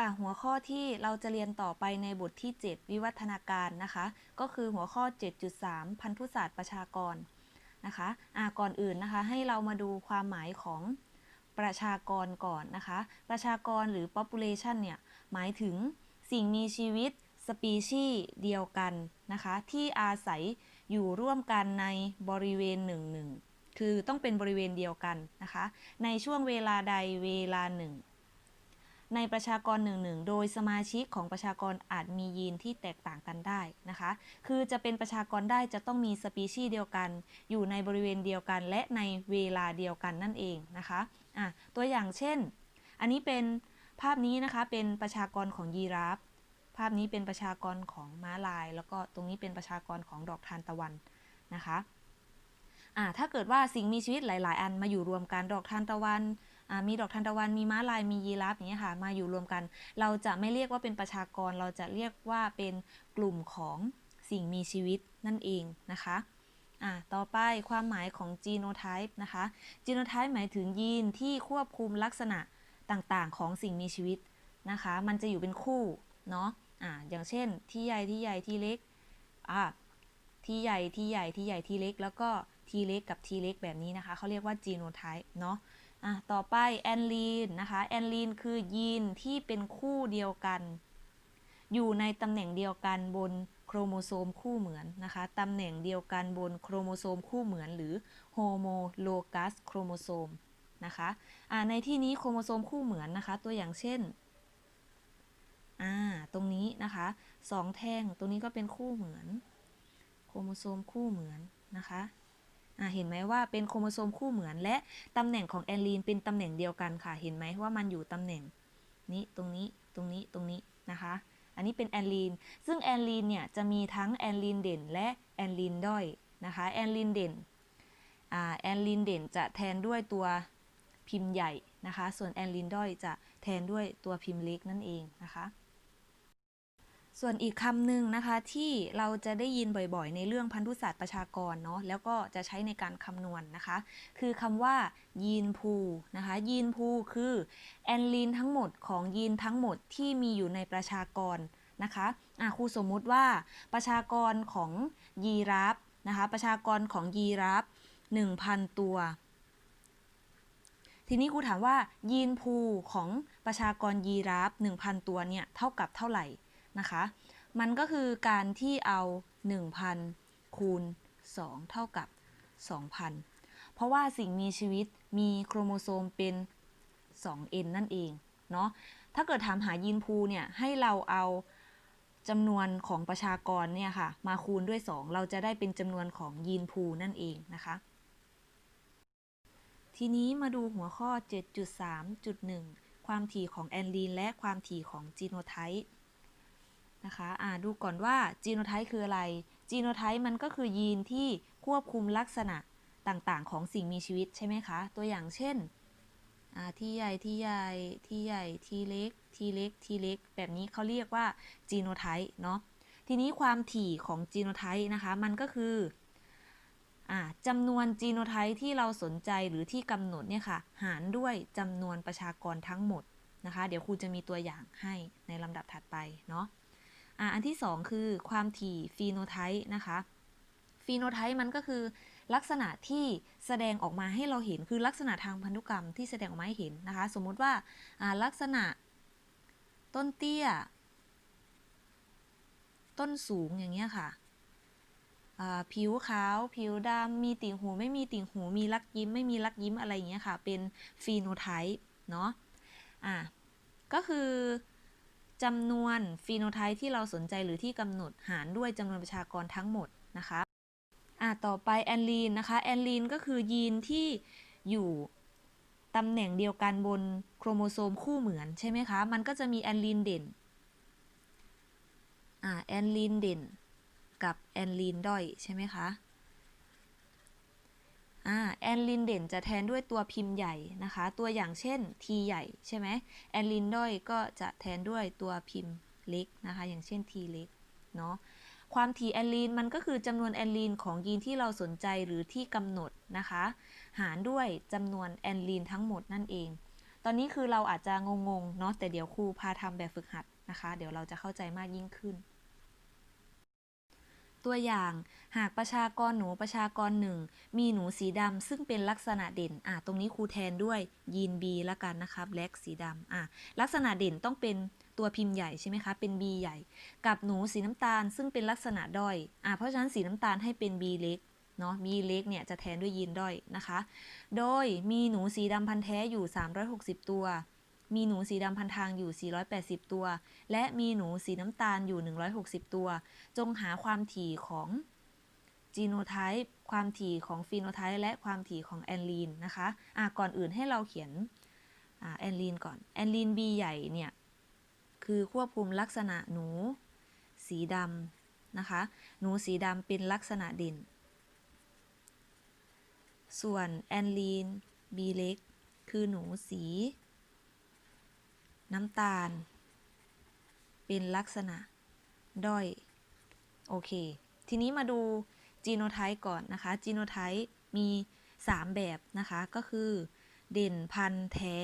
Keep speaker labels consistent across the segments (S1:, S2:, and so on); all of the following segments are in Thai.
S1: ค่ะหัวข้อที่เราจะเรียนต่อไปในบทที่ 7 วิวัฒนาการนะคะ ก็คือหัวข้อ 7.3 พันธุศาสตร์ประชากรนะคะอ่าก่อนอื่นนะคะ ให้เรามาดูความหมายของประชากรก่อนนะคะ ประชากรหรือ population เนี่ย หมายถึงสิ่งมีชีวิตสปีชีส์เดียวกันนะคะ ที่อาศัยอยู่ร่วมกันในบริเวณหนึ่งหนึ่งคือต้องเป็นบริเวณเดียวกันนะคะ ในช่วงเวลาใดเวลาหนึ่ง ในประชากรหนึ่งหนึ่งโดยสมาชิกของประชากรอาจมียีนที่แตกต่างกันได้นะคะ คือจะเป็นประชากรได้จะต้องมีสปีชีส์เดียวกัน อยู่ในบริเวณเดียวกัน และในเวลาเดียวกันนั่นเองนะคะอะตัวอย่างเช่น อันนี้เป็นภาพนี้นะคะเป็นประชากรของยีราฟ ภาพนี้เป็นประชากรของม้าลาย แล้วก็ตรงนี้เป็นประชากรของดอกทานตะวันนะคะอ่าถ้าเกิดว่าสิ่งมีชีวิตหลาย ๆ อันมาอยู่รวมกันดอกทานตะวัน มีดอกทานตะวันมีม้าลายมียีราฟอย่างเงี้ยค่ะมาอยู่รวมกัน เราจะไม่เรียกว่าเป็นประชากร เราจะเรียกว่าเป็นกลุ่มของสิ่งมีชีวิตนั่นเองนะคะอ่าต่อไปความหมายของ genotype นะคะ genotype หมายถึงยีนที่ควบคุมลักษณะต่างๆ ของสิ่งมีชีวิตนะคะ มันจะอยู่เป็นคู่เนาะอ่าอย่างเช่น ที่ใหญ่ที่ใหญ่ที่เล็กอ่าที่ใหญ่ที่ใหญ่ที่ใหญ่ที่เล็ก แล้วก็ทีเล็กกับทีเล็กแบบนี้นะคะเขาเรียกว่า genotype เนาะ อะต่อไปแอนลีนนะคะแอนลีนคือยีนที่เป็นคู่เดียวกัน อยู่ในตำแหน่งเดียวกันบนโครโมโซมคู่เหมือนนะคะตำแหน่งเดียวกันบนโครโมโซมคู่เหมือนหรือโฮโมโลกัสโครโมโซมนะคะอ่าในที่นี้โครโมโซมคู่เหมือนนะคะ ตัวอย่างเช่นอ่าตรงนี้นะคะสองแท่งตรงนี้ก็เป็นคู่เหมือน โครโมโซมคู่เหมือนนะคะ เห็นไหมว่าเป็นโครโมโซมคู่เหมือนและตำแหน่งของแอนลีนเป็นตำแหน่งเดียวกันค่ะ เห็นไหมว่ามันอยู่ตำแหน่งนี้ตรงนี้ตรงนี้ตรงนี้นะคะ อันนี้เป็นแอนลีน ซึ่งแอนลีนเนี่ยจะมีทั้งแอนลีนเด่นและแอนลีนด้อยนะคะแอนลีนเด่นแอนลีนเด่นจะแทนด้วยตัวพิมพ์ใหญ่นะคะ ส่วนแอนลีนด้อยจะแทนด้วยตัวพิมพ์เล็กนั่นเองนะคะ ส่วนอีกคำหนึ่งนะคะที่เราจะได้ยินบ่อยๆ ในเรื่องพันธุศาสตร์ประชากรเนาะแล้วก็จะใช้ในการคำนวณนนะคะ คือคำว่ายีนพูนะคะยีนพูคือแอนลีนทั้งหมดของยีนทั้งหมดที่มีอยู่ในประชากรนะคะอะครูสมมุติว่าประชากรของยีราฟนะคะประชากรของยีราฟ1,000 ตัว ทีนี้ครูถามว่ายีนพูของประชากรยีราฟ1,000 ตัวเนี่ยเท่ากับเท่าไหร่ นะคะ มันก็คือการที่เอา 1,000 คูณ 2 เท่ากับ 2,000 เพราะว่าสิ่งมีชีวิตมีโครโมโซมเป็น 2n นั่นเองเนาะ ถ้าเกิดถามหายีนพูเนี่ยให้เราเอาจำนวนของประชากรเนี่ยค่ะมาคูณด้วย 2 เราจะได้เป็นจำนวนของยีนพูนั่นเองนะคะ ทีนี้มาดูหัวข้อ 7.3.1 ความถี่ของแอนลีนและความถี่ของจีโนไทป์ นะคะอ่าดูก่อนว่าจีโนไทป์คืออะไร จีโนไทป์มันก็คือยีนที่ควบคุมลักษณะต่างๆ ของสิ่งมีชีวิตใช่ไหมคะ ตัวอย่างเช่น ที่ใหญ่ ที่ใหญ่ ที่ใหญ่ ที่เล็ก ที่เล็ก ที่เล็ก แบบนี้เขาเรียกว่าจีโนไทป์เนาะ ทีนี้ความถี่ของจีโนไทป์นะคะ มันก็คืออ่าจำนวนจีโนไทป์ที่เราสนใจหรือที่กำหนดเนี่ยค่ะ หารด้วยจำนวนประชากรทั้งหมดนะคะ เดี๋ยวครูจะมีตัวอย่างให้ในลำดับถัดไปเนาะ อ่าอันที่ 2 คือความถี่ฟีโนไทป์นะคะฟีโนไทป์มันก็คือลักษณะที่แสดงออกมาให้เราเห็นคือลักษณะทางพันธุกรรมที่แสดงออกมาให้เห็นนะคะ สมมุติว่าลักษณะต้นเตี้ย ต้นสูงอย่างเงี้ยค่ะผิวขาว ผิวดำมีติ่งหู ไม่มีติ่งหู มีลักยิ้ม ไม่มีลักยิ้มอะไรอย่างเงี้ยค่ะ เป็นฟีโนไทป์เนาะอ่าก็คือ จำนวนฟีโนไทป์ที่เราสนใจหรือที่กำหนดหารด้วยจำนวนประชากรทั้งหมดนะคะอ่าต่อไปแอนลีนนะคะแอนลีนก็คือยีนที่อยู่ตำแหน่งเดียวกันบนโครโมโซมคู่เหมือนใช่ไหมคะ มันก็จะมีแอนลีนเด่นอ่าแอนลีนเด่นกับแอนลีนด้อยใช่ไหมคะ แอนลินเด่นจะแทนด้วยตัวพิมพ์ใหญ่นะคะ ตัวอย่างเช่น T ใหญ่ใช่ไหมแอนลินด้อยก็จะแทนด้วยตัวพิมพ์เล็กนะคะ อย่างเช่น T เล็กเนาะความถี่แอนลีนมันก็คือจำนวนแอนลีนของยีนที่เราสนใจหรือที่กำหนดนะคะ หารด้วยจำนวนแอนลีนทั้งหมดนั่นเอง ตอนนี้คือเราอาจจะงงๆเนาะแต่เดี๋ยวครูพาทำแบบฝึกหัดนะคะ เดี๋ยวเราจะเข้าใจมากยิ่งขึ้น ตัวอย่าง หากประชากรหนูประชากรหนึ่งมีหนูสีดำซึ่งเป็นลักษณะเด่นอะตรงนี้ครูแทนด้วยยีน B ละกันนะคะ black สีดำอะลักษณะเด่นต้องเป็นตัวพิมพ์ใหญ่ใช่ไหมคะ เป็น B ใหญ่ กับหนูสีน้ำตาลซึ่งเป็นลักษณะด้อยอะเพราะฉะนั้นสีน้ำตาลให้เป็น B เล็กเนาะ B เล็กเนี่ยจะแทนด้วยยีนด้อยนะคะ โดยมีหนูสีดำพันธุ์แท้อยู่ 360 ตัว มีหนูสีดำพันทางอยู่ 480 ตัว และมีหนูสีน้ำตาลอยู่ 160 ตัว จงหาความถี่ของจีโนไทป์ความถี่ของฟีโนไทป์และความถี่ของแอนลีนนะคะอะก่อนอื่นให้เราเขียนแอนลีนก่อน แอนลีน B ใหญ่เนี่ย คือควบคุมลักษณะหนูสีดำนะคะ หนูสีดำเป็นลักษณะเด่น ส่วนแอนลีน B เล็ก คือหนูสี น้ำตาล เป็นลักษณะด้อย โอเค ทีนี้มาดูจีโนไทป์ก่อนนะคะ จีโนไทป์มี 3 แบบนะคะ ก็คือ เด่นพันธุ์แท้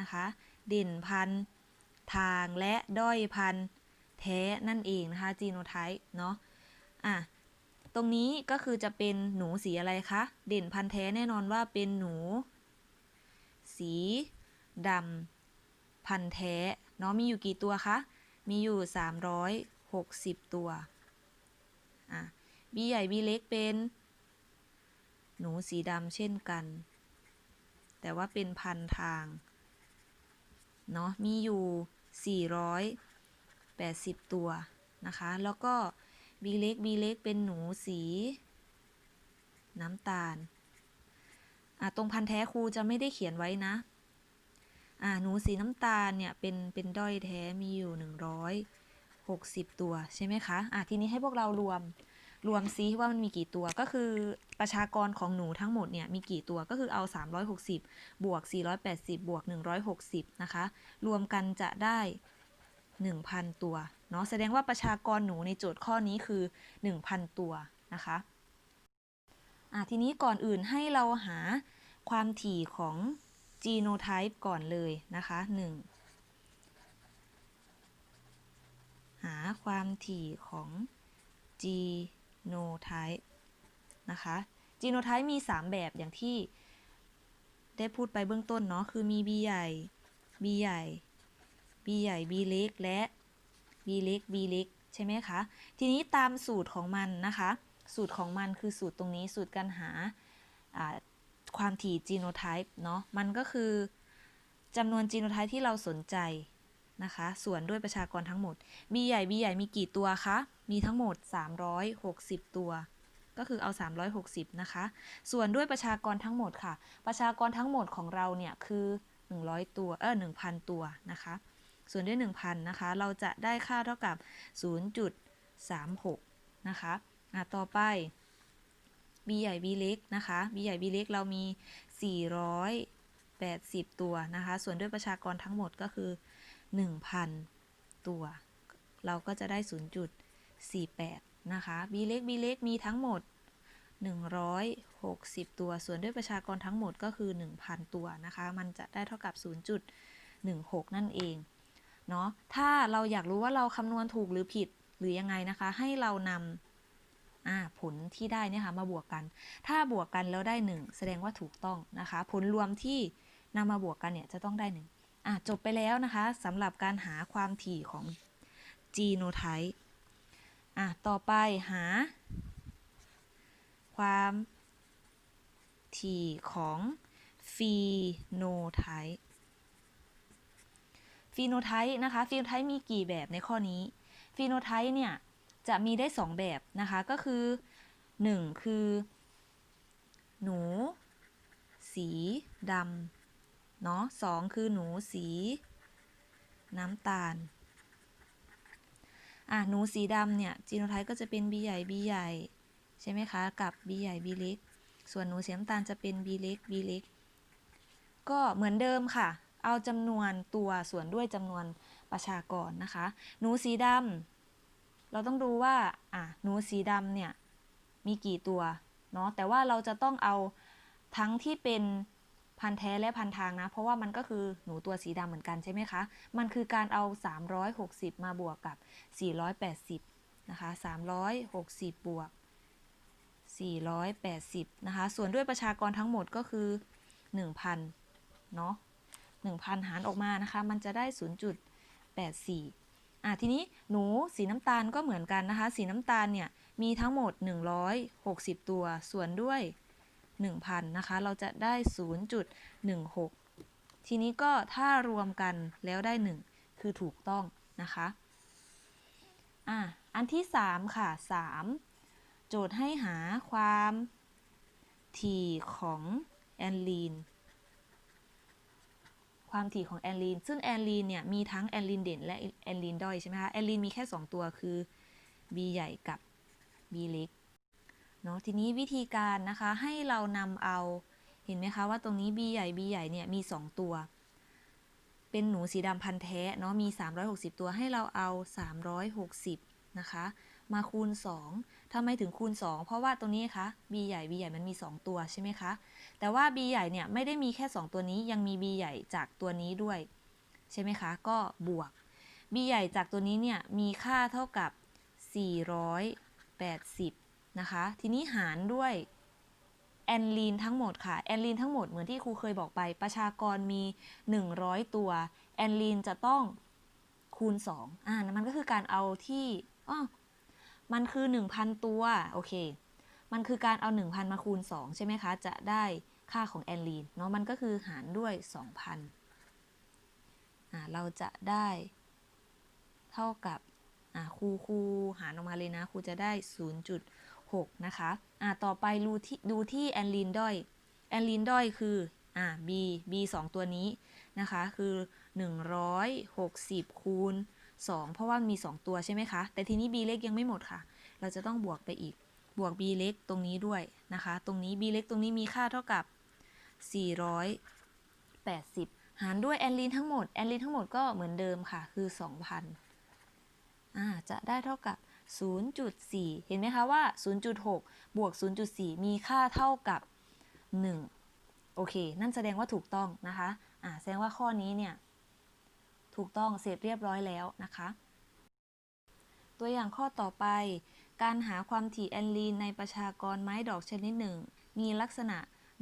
S1: นะคะ เด่นพันธุ์ทางและด้อยพันธุ์แท้นั่นเองนะคะ จีโนไทป์เนาะ อะ ตรงนี้ก็คือจะเป็นหนูสีอะไรคะ เด่นพันธุ์แท้แน่นอนว่าเป็นหนู สีดำ พันธุ์แท้เนาะมีอยู่กี่ตัวคะ มีอยู่ 360 ตัวอะบีใหญ่บีเล็กเป็น หนูสีดำเช่นกัน แต่ว่าเป็นพันทางเนาะมีอยู่ 480 ตัวนะคะ แล้วก็บีเล็กบีเล็กเป็นหนูสี น้ำตาลอะตรงพันแท้ครูจะไม่ได้เขียนไว้นะ อ่าหนูสีน้ำตาลเนี่ยเป็นเป็นด้อยแท้มีอยู่ 160 ตัวใช่ไหมคะอะทีนี้ให้พวกเรารวมรวมซิว่ามันมีกี่ตัวก็คือประชากรของหนูทั้งหมดเนี่ยมีกี่ตัวก็คือเอา 360 บวก 480 บวก 160 นะคะ รวมกันจะได้ 1,000 ตัวเนาะแสดงว่าประชากรหนูในโจทย์ข้อนี้คือ 1,000 ตัวนะคะอะทีนี้ก่อนอื่นให้เราหาความถี่ของ genotype ก่อนเลยนะคะ 1 หาความถี่ของ genotype นะคะ genotype มี 3 แบบอย่างที่ได้พูดไปเบื้องต้นเนาะ คือมี B ใหญ่ B ใหญ่ B ใหญ่ B เล็ก และ B เล็ก B เล็ก ใช่ไหมคะ ทีนี้ตามสูตรของมันนะคะ สูตรของมันคือสูตรตรงนี้ สูตรการหา ความถี่ genotype เนาะมันก็คือจำนวน genotype ที่เราสนใจนะคะ ส่วนด้วยประชากรทั้งหมด B ใหญ่ B ใหญ่มีกี่ตัวคะ มีทั้งหมด 360 ตัว ก็คือเอา 360 นะคะ ส่วนด้วยประชากรทั้งหมดค่ะ ประชากรทั้งหมดของเราเนี่ยคือ 100 ตัว เออ1,000 ตัวนะคะ ส่วนด้วย 1,000 นะคะ เราจะได้ค่าเท่ากับ 0.36 นะคะ อะ ต่อไป B ใหญ่ B เล็กนะคะ B ใหญ่ B เล็กเรามี 480 ตัวนะคะ ส่วนด้วยประชากรทั้งหมดก็คือ 1,000 ตัว เราก็จะได้ 0.48 นะคะ B เล็ก B เล็กมีทั้งหมด 160 ตัว ส่วนด้วยประชากรทั้งหมดก็คือ 1,000 ตัวนะคะ มันจะได้เท่ากับ 0.16 นั่นเองเนาะ ถ้าเราอยากรู้ว่าเราคำนวณถูกหรือผิดหรือยังไงนะคะ ให้เรานำ ผลที่ได้เนี่ยค่ะมาบวกกัน ถ้าบวกกันแล้วได้ 1 แสดงว่าถูกต้องนะคะ ผลรวมที่นำมาบวกกันเนี่ยจะต้องได้1อะจบไปแล้วนะคะสำหรับการหาความถี่ของ genotype อะต่อไปหา ความถี่ของ phenotype phenotype นะคะ phenotype มีกี่แบบในข้อนี้ phenotype เนี่ย จะมีได้ 2 แบบนะคะก็คือ 1 คือ หนู สีดำเนาะสองคือหนูสี น้ำตาลอะหนูสีดำเนี่ยจีโนไทป์ก็จะเป็น B ใหญ่ B ใหญ่ใช่ไหมคะ กับ B ใหญ่ B เล็ก ส่วนหนูสีน้ำตาลจะเป็น B เล็ก B เล็ก ก็เหมือนเดิมค่ะ เอาจำนวนตัวส่วนด้วยจำนวนประชากรนะคะ หนูสีดำ เราต้องดูว่าอะหนูสีดำเนี่ยมีกี่ตัวเนาะแต่ว่าเราจะต้องเอาทั้งที่เป็นพันธุ์แท้และพันธุ์ทางนะ เพราะว่ามันก็คือหนูตัวสีดำเหมือนกันใช่ไหมคะ มันคือการเอา 360 มาบวกกับ 480 นะคะ 360 บวก 480 นะคะ ส่วนด้วยประชากรทั้งหมดก็คือ 1,000 เนาะ1,000 หารออกมานะคะ มันจะได้ 0.84 อะทีนี้หนูสีน้ำตาลก็เหมือนกันนะคะ สีน้ำตาลเนี่ยมีทั้งหมด 160 ตัวส่วนด้วย 1,000 นะคะ เราจะได้ 0.16 ทีนี้ก็ถ้ารวมกันแล้วได้ 1 คือถูกต้องนะคะอะอันที่ 3 ค่ะ 3 โจทย์ให้หาความถี่ของแอนลีน ความถี่ของแอนลีน ซึ่งแอนลีนเนี่ยมีทั้งแอนลีนเด่นและแอนลีนด้อยใช่ไหมคะ แอนลีนมีแค่ 2 ตัวคือ B ใหญ่กับ B เล็ก เนาะ ทีนี้วิธีการนะคะให้เรานำเอา เห็นไหมคะว่าตรงนี้ B ใหญ่ B ใหญ่เนี่ยมี 2 ตัว เป็นหนูสีดำพันธุ์แท้เนาะ มี 360 ตัวให้เราเอา 360 นะคะ มาคูณ 2ทำไมถึงคูณ 2 เพราะว่าตรงนี้คะ B ใหญ่ B ใหญ่มันมี 2 ตัวใช่ไหมคะ แต่ว่า B ใหญ่เนี่ยไม่ได้มีแค่ 2 ตัวนี้ ยังมี B ใหญ่จากตัวนี้ด้วย ใช่ไหมคะ ก็บวก B ใหญ่จากตัวนี้เนี่ยมีค่าเท่ากับ 480 นะคะ ทีนี้หารด้วยแอนลีนทั้งหมดค่ะ แอนลีนทั้งหมดเหมือนที่ครูเคยบอกไป ประชากรมี 100 ตัว แอนลีนจะต้องคูณ 2 อ่า มันก็คือการเอาที่อ้อ มันคือ 1,000 ตัว โอเค มันคือการเอา 1,000 มาคูณ 2 ใช่ไหมคะ จะได้ค่าของแอนลีนเนาะ มันก็คือหารด้วย 2,000อ่าเราจะได้ เท่ากับอ่าครูครูหารออกมาเลยนะครูจะได้ 0.6 นะคะอ่าต่อไปดูที่ดูที่แอนลีนด้อยแอนลีนด้อยคืออ่า b b 2ตัวนี้นะคะ คือ 160 คูณ 2 เพราะว่ามี 2 ตัวใช่ไหมคะ แต่ทีนี้ b เล็กยังไม่หมดค่ะ เราจะต้องบวกไปอีก บวก b เล็กตรงนี้ด้วยนะคะ ตรงนี้ b เล็กตรงนี้มีค่าเท่ากับ 480 หารด้วยแอนลีนทั้งหมด แอนลีนทั้งหมดก็เหมือนเดิมค่ะ คือ 2,000อ่าจะได้เท่ากับ 0.4 เห็นไหมคะว่า 0.6 บวก 0.4 มีค่าเท่ากับ 1 โอเค นั่นแสดงว่าถูกต้องนะคะ อ่า แสดงว่าข้อนี้เนี่ย ถูกต้องเสร็จเรียบร้อยแล้วนะคะ ตัวอย่างข้อต่อไป การหาความถี่แอนลีนในประชากรไม้ดอกชนิดหนึ่ง มีลักษณะ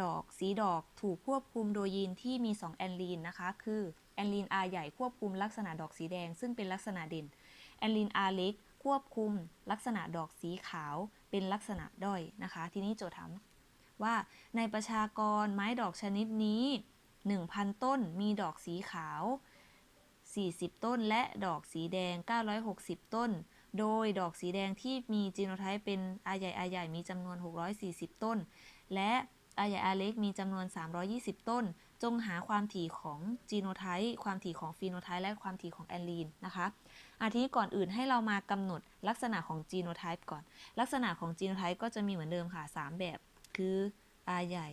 S1: ดอกสีดอกถูกควบคุมโดยยีนที่มี 2 แอนลีนนะคะ คือแอนลีน R ใหญ่ควบคุมลักษณะดอกสีแดง ซึ่งเป็นลักษณะเด่นแอนลีน R เล็กควบคุมลักษณะดอกสีขาวเป็นลักษณะด้อยนะคะ ทีนี้โจทย์ถามว่าในประชากรไม้ดอกชนิดนี้ 1,000 ต้นมีดอกสีขาว 40 ต้น และดอกสีแดง 960 ต้น โดยดอกสีแดงที่มีจีโนไทป์เป็นอาใหญ่อาใหญ่มีจำนวน 640 ต้น และอาใหญ่อาเล็กมีจำนวน 320 ต้น จงหาความถี่ของจีโนไทป์ความถี่ของฟีโนไทป์และความถี่ของแอนลีนนะคะอาทีนี้ก่อนอื่นให้เรามากำหนดลักษณะของจีโนไทป์ก่อน ลักษณะของจีโนไทป์ก็จะมีเหมือนเดิมค่ะ 3 แบบ คือ R ใหญ่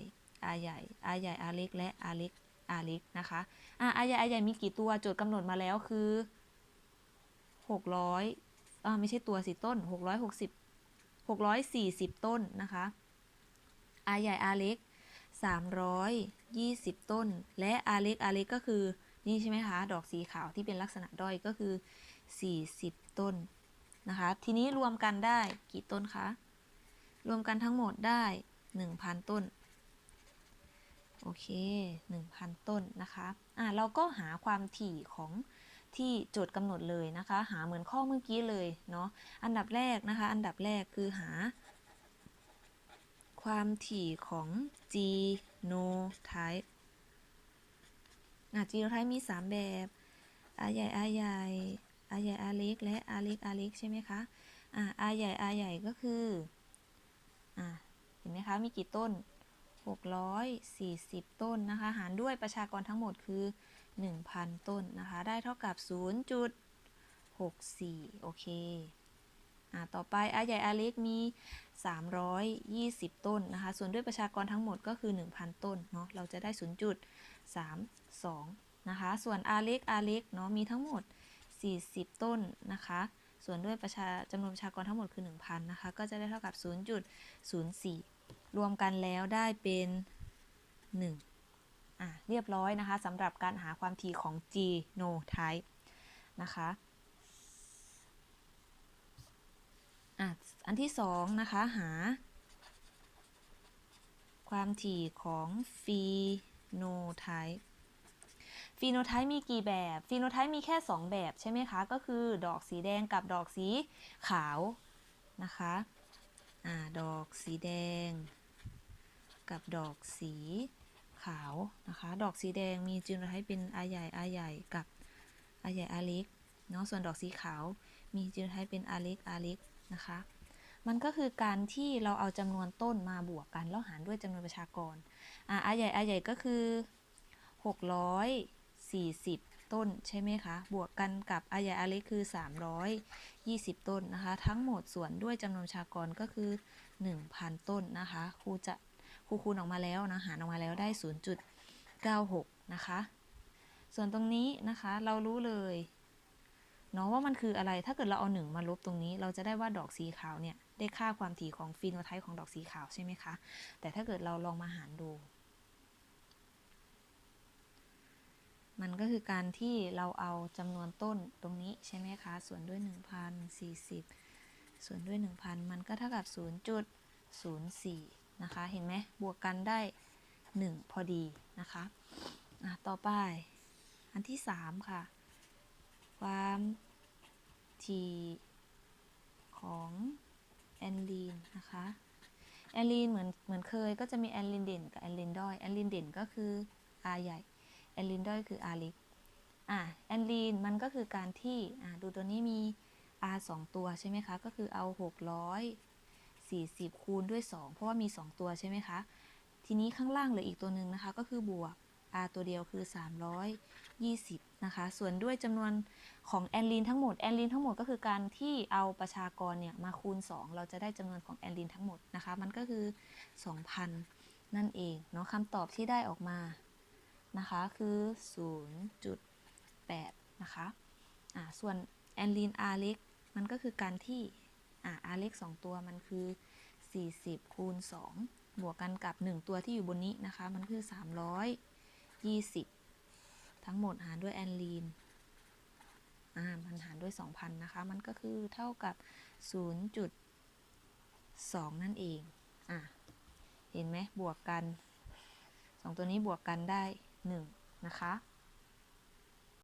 S1: R ใหญ่ R ใหญ่ R เล็ก และ R เล็ก R เล็กนะคะอะ R ใหญ่ R ใหญ่มีกี่ตัวโจทย์กำหนดมาแล้วคือ600อ่าไม่ใช่ตัวสิต้น 660 640 ต้นนะคะ R ใหญ่ R เล็ก 320 ต้น และ R เล็ก R เล็กก็คือนี่ใช่ไหมคะ ดอกสีขาวที่เป็นลักษณะด้อยก็คือ 40 ต้นนะคะ ทีนี้รวมกันได้กี่ต้นคะ รวมกันทั้งหมดได้ 1,000 ต้น โอเค 1,000 ต้นนะคะอะเราก็หาความถี่ของที่โจทย์กำหนดเลยนะคะ หาเหมือนข้อเมื่อกี้เลยเนาะอันดับแรกนะคะ อันดับแรกคือหา ความถี่ของ genotype อะ genotype มี 3 แบบอาใหญ่อาใหญ่อาใหญ่อาเล็กและอาเล็กอาเล็กใช่ไหมคะอะอาใหญ่อาใหญ่ก็คืออะเห็นไหมคะมีกี่ต้น 640 ต้นนะคะ หารด้วยประชากรทั้งหมดคือ 1,000 ต้นนะคะ ได้เท่ากับ 0.64 โอเคอ่าต่อไปอาใหญ่อาเล็กมี 320 ต้นนะคะ ส่วนด้วยประชากรทั้งหมดก็คือ 1,000 ต้นเนาะ เราจะได้ 0.32 นะคะ ส่วนอาเล็กอาเล็กเนาะ มีทั้งหมด 40 ต้นนะคะส่วนด้วยประชาจำนวนประชากรทั้งหมดคือ 1,000 นะคะ ก็จะได้เท่ากับ 0.04 รวมกันแล้วได้เป็น 1 อะ เรียบร้อยนะคะสำหรับการหาความถี่ของ genotype นะคะอะอันที่สองนะคะ หา ความถี่ของ phenotype ฟีโนไทป์มีกี่แบบ ฟีโนไทป์มีแค่ 2 แบบใช่ไหมคะ ก็คือดอกสีแดงกับดอกสีขาวนะคะ อ่า ดอกสีแดง กับดอกสีขาวนะคะ ดอกสีแดงมีจีโนไทป์เป็นอาใหญ่อาใหญ่กับอาใหญ่อาเล็กเนาะส่วนดอกสีขาวมีจีโนไทป์เป็นอาเล็กอาเล็กนะคะ มันก็คือการที่เราเอาจำนวนต้นมาบวกกันแล้วหารด้วยจำนวนประชากรอ่าอาใหญ่อาใหญ่ก็คือ 640ต้นใช่ไหมคะ บวกกันกับอาใหญ่อาเล็กคือ 320 ต้นนะคะ ทั้งหมดส่วนด้วยจำนวนประชากรก็คือ 1,000 ต้นนะคะ ครูจะ ครูคูณออกมาแล้วนะหารออกมาแล้วได้ 0.96 นะคะ ส่วนตรงนี้นะคะเรารู้เลยเนาะว่ามันคืออะไร ถ้าเกิดเราเอา1มาลบตรงนี้ เราจะได้ว่าดอกสีขาวเนี่ยได้ค่าความถี่ของฟีโนไทป์ของดอกสีขาวใช่ไหมคะ แต่ถ้าเกิดเราลองมาหารดู มันก็คือการที่เราเอาจำนวนต้นตรงนี้ใช่ไหมคะ ส่วนด้วย 1,040 ส่วนด้วย 1,000 มันก็เท่ากับ 0.04 นะคะ เห็นไหมบวกกันได้ 1 พอดีนะคะะต่อไปอันที่ 3 ค่ะ ความถี่ของแอนลีนนะคะแอนลีนเหมือนเหมือนเคยก็จะมีแอนลีนเด่นกับแอนลีนด้อยแอนลีนเด่นก็คือ R ใหญ่แอนลีนด้อยคือ R เล็กอะแอนลีนมันก็คือการที่อะดูตัวนี้มี R 2 ตัวใช่ไหมคะ ก็คือเอา 40 คูณด้วย 2 เพราะว่ามี 2 ตัวใช่ไหมคะ ทีนี้ข้างล่างเหลืออีกตัวหนึ่งนะคะ ก็คือบวก R ตัวเดียวคือ 320 นะคะ ส่วนด้วยจำนวนของแอนลีนทั้งหมด แอนลีนทั้งหมดก็คือการที่เอาประชากรเนี่ยมาคูณ 2 เราจะได้จำนวนของแอนลีนทั้งหมดนะคะ มันก็คือ 2,000 นั่นเองเนาะคำตอบที่ได้ออกมานะคะคือ 0.8 นะคะ อ่า ส่วนแอนลีน R เล็ก มันก็คือการที่ อ่า R เล็ก 2 ตัวมันคือ 40 คูณ 2 บวกกันกับ 1 ตัวที่อยู่บนนี้นะคะ มันคือ 320 ทั้งหมดหารด้วยแอนลีนอ่ามันหารด้วย 2,000 นะคะ มันก็คือเท่ากับ 0.2 นั่นเอง อะ เห็นไหมบวกกัน 2 ตัวนี้บวกกันได้ 1 นะคะ